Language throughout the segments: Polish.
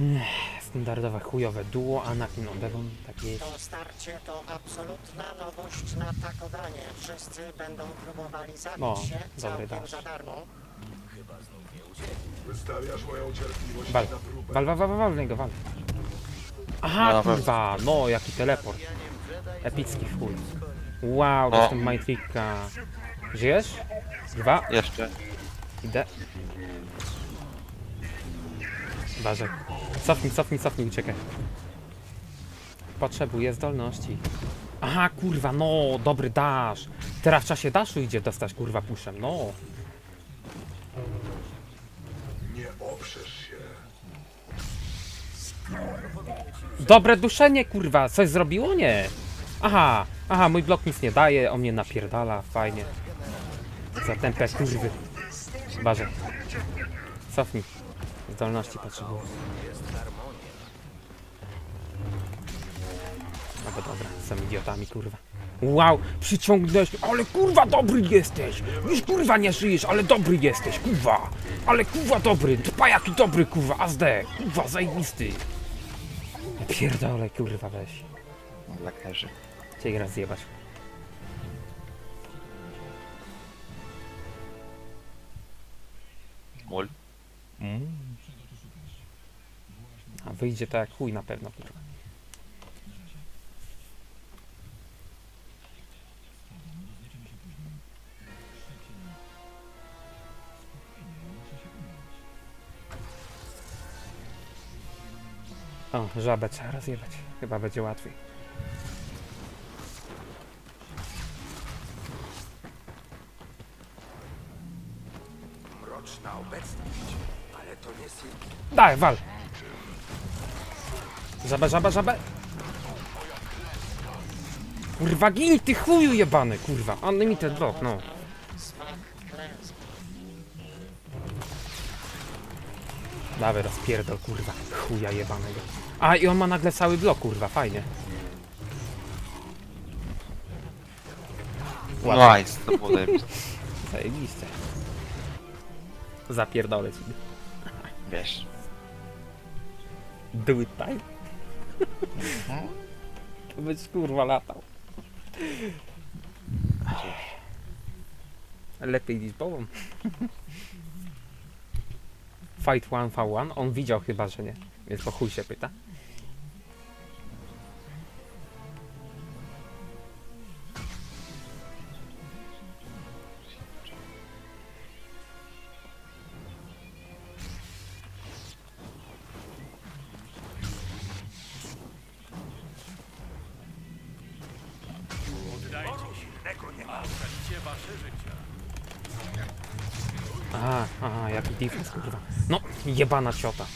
Ech, Standardowe chujowe duo Anakin takie To starcie to absolutna nowość na takowanie. Wszyscy będą próbowali zabić O, się dobry całkiem dasz. za darmo. Wystawiasz moją cierpliwość Wal, na próbę. wal, wal, wal, wal w niego, wal. Aha, No, kurwa, no jaki teleport. Epicki w chuj. Wow, O. jestem Mindtricka. Żyjesz? Dwa, Jeszcze. idę. Uważaj. Cofnij, cofnij, cofnij, uciekaj. Potrzebuję zdolności. Aha, kurwa, no, dobry dash. Teraz w czasie daszu idzie dostać, kurwa, puszem, no. Nie oprzesz się. Dobre duszenie, kurwa, coś zrobiło? Nie. Aha, aha, mój blok nic nie daje, on mnie napierdala, fajnie. Za tempę, kurwy. Uważaj. Cofnij. Zdolności potrzebuję. No bo dobra, są idiotami, kurwa. Wow, przyciągnąłeś, ale kurwa dobry jesteś! Już kurwa nie żyjesz, ale dobry jesteś, kurwa! Ale kurwa dobry, pa jaki dobry kurwa, azde, kurwa zajebisty! Pierdolę, kurwa, weź. Lekarze. Cię raz zjebać. Mul. A wyjdzie to jak chuj na pewno, kurwa. O, żabę trzeba rozjebać. Chyba będzie łatwiej. Mroczna obecność, ale to nie. Daj, wal! Żabę, żabę, żabę! Kurwa, gin, ty chuju jebany, kurwa. Unlimited block, no. Smak klęski. Dawaj, rozpierdol, kurwa. Chuja jebanego. A, i on ma nagle cały blok, kurwa, fajnie. Ładnie. Nice, to było zajebiste. Zajebiście. Zapierdolę ci. Wiesz. Do it time. To być kurwa latał. Lepiej niż bołą. Fight one v one? On widział chyba, że nie. Więc po chuj się pyta. Aha, aha, jaki defense, kurwa. No, jebana ciota.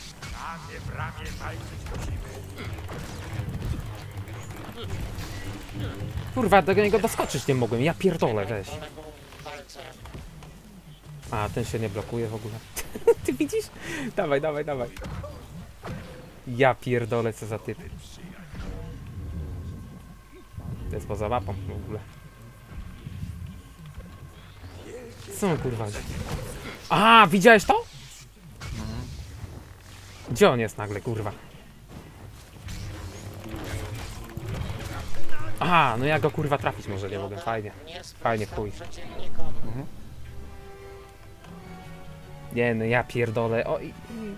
Kurwa, do niego doskoczyć nie mogłem, ja pierdolę, weź. A, ten się nie blokuje w ogóle. Ty widzisz? Dawaj, dawaj, dawaj. Ja pierdolę, co za typy. To jest poza mapą w ogóle. Co on kurwa? A, widziałeś to? Gdzie on jest nagle, kurwa? Aha, no ja go kurwa trafić może nie mogę, fajnie. Nie Fajnie, chuj. przeciwnikom. Nie no, ja pierdolę. O, i- i-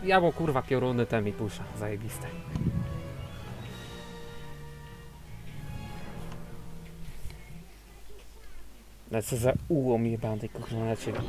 ja bo kurwa pioruny te mi pusza. Zajebiste. Ale co za ułom jebany, kurwa, na ciebie.